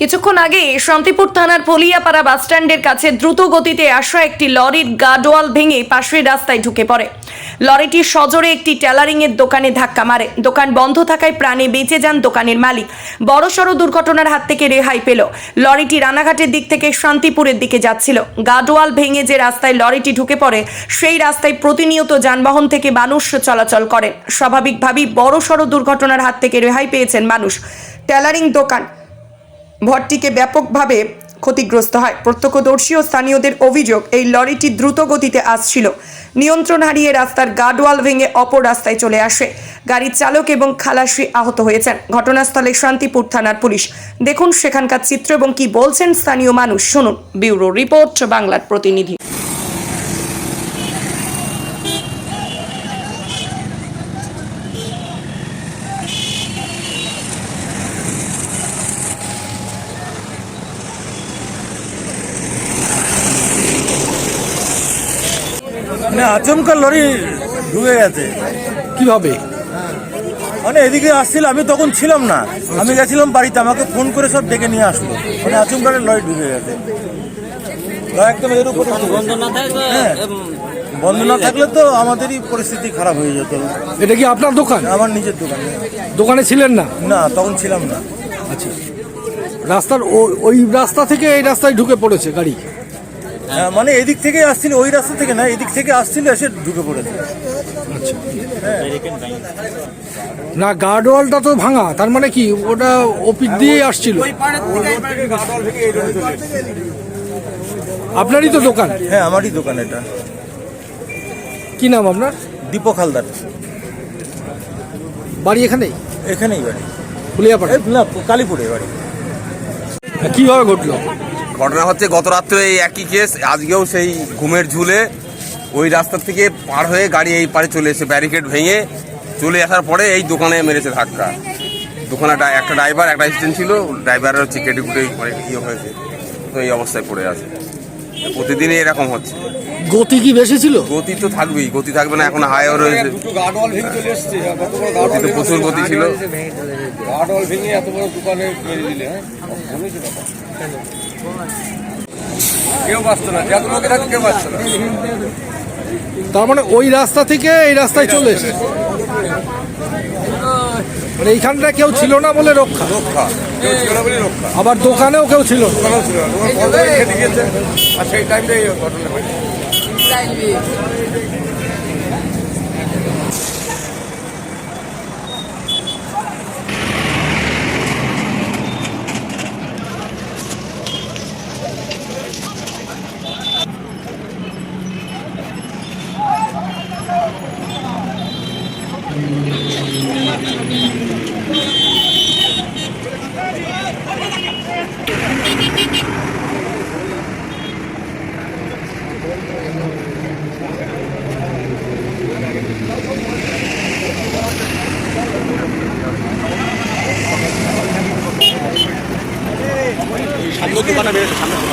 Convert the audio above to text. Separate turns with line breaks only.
কিছুক্ষণ আগে শান্তিপুর থানার পলিয়াপাড়া বাসস্ট্যান্ডের কাছে দ্রুত গতিতে আসা একটি লরির গার্ডওয়াল ভেঙে পাশের রাস্তায় ঢুকে পড়ে। লরিটি সজোরে একটি টেলারিং এর দোকানে ধাক্কা মারে। দোকান বন্ধ থাকায় প্রাণে বেঁচে যান দোকানের মালিক। বড়সড় দুর্ঘটনার হাত থেকে রেহাই পেল। লরিটি রানাঘাটের দিক থেকে শান্তিপুরের দিকে যাচ্ছিল। গার্ডওয়াল ভেঙে যে রাস্তায় লরিটি ঢুকে পড়ে, সেই রাস্তায় প্রতিনিয়ত যানবাহন থেকে মানুষ চলাচল করেন। স্বাভাবিকভাবেই বড়সড় দুর্ঘটনার হাত থেকে রেহাই পেয়েছেন মানুষ। টেলারিং দোকান ভটটিকে ব্যাপকভাবে ক্ষতিগ্রস্ত হয়। প্রত্যক্ষদর্শী ও স্থানীয়দের অভিযোগ, এই লরিটি দ্রুত গতিতে আসছিল। নিয়ন্ত্রণ হারিয়ে রাস্তার গার্ডওয়াল ভেঙে অপর রাস্তায় চলে আসে। গাড়ির চালক এবং খালাসি আহত হয়েছেন। ঘটনাস্থলে শান্তিপুর থানার পুলিশ। দেখুন সেখানকার চিত্র এবং কি বলছেন স্থানীয় মানুষ। শুনুন ব্যুরো রিপোর্ট, বাংলার প্রতিনিধি।
মানে আচমকা লরি ঢুকে গেছে।
কীভাবে?
মানে এদিকে আসছিল আমি তখন ছিলাম না। আমি গেছিলাম বাড়িতে আমাকে ফোন করে সব ডেকে নিয়ে আসলো। মানে আচমকা লরি ঢুকে গেছে। একদম এর উপরে হ্যাঁ। বন্ধ না থাকলে তো আমাদেরই পরিস্থিতি খারাপ হয়ে যেত।
এটা কি আপনার দোকান?
আমার নিজের দোকানে।
দোকানে ছিলেন না?
না তখন ছিলাম না।
আচ্ছা। রাস্তার ওই রাস্তা থেকে এই রাস্তায় ঢুকে পড়েছে গাড়ি?
হ্যাঁ, মানে এদিক থেকে আসছিল ওই রাস্তা থেকে না এদিক থেকে আসছিল এসে ঢুকে পড়েছে।
আচ্ছা। না গার্ডওয়ালটা তো ভাঙা তার মানে কি ওটা ওপিট দিয়ে আসছিল। আপনারই তো দোকান?
হ্যাঁ আমারই দোকান এটা।
কি নাম আপনার?
দীপক হালদার।
বাড়ি এখানেই?
এখানেই বাড়ি।
ফুলিয়াপাড়া
না কালীপুরে বাড়ি।
কীভাবে ঘটলো?
ঘটনা হচ্ছে গত রাত্রে এই একই কেস আজকেও সেই ঘুমের ঝুলে ওই রাস্তা থেকে পার হয়ে গাড়ি এই পারে চলে এসে ব্যারিকেড ভেঙে চলে আসার পরে এই দোকানে মেরেছে ধাক্কা। দোকানে একটা ড্রাইভার একটা অ্যাসিস্ট্যান্ট ছিল ড্রাইভারের হচ্ছে কেটে কুটে অনেক ইয়ে হয়েছে তো এই অবস্থায় পড়ে আছে। প্রতিদিনই এরকম হচ্ছে।
গতি কি বেশি ছিল?
গতি তো থাকবেই গতি থাকবে না এখন হাইও রয়েছে। গতি তো প্রচুর গতি ছিল।
তার মানে ওই রাস্তা থেকে এই রাস্তায় চলে এসে মানে এইখানটা কেউ ছিল না বলে রক্ষা।
রক্ষা কেউ ছিল না বলে রক্ষা।
আবার দোকানেও কেউ ছিল না।
দোকানও ছিল না। দোকান বন্ধ হয়ে খেতে গিয়েছে আর সেই টাইমটাই ঘটনা হয়েছে।
সামনে দোকানে বেরোচ্ছে সামনে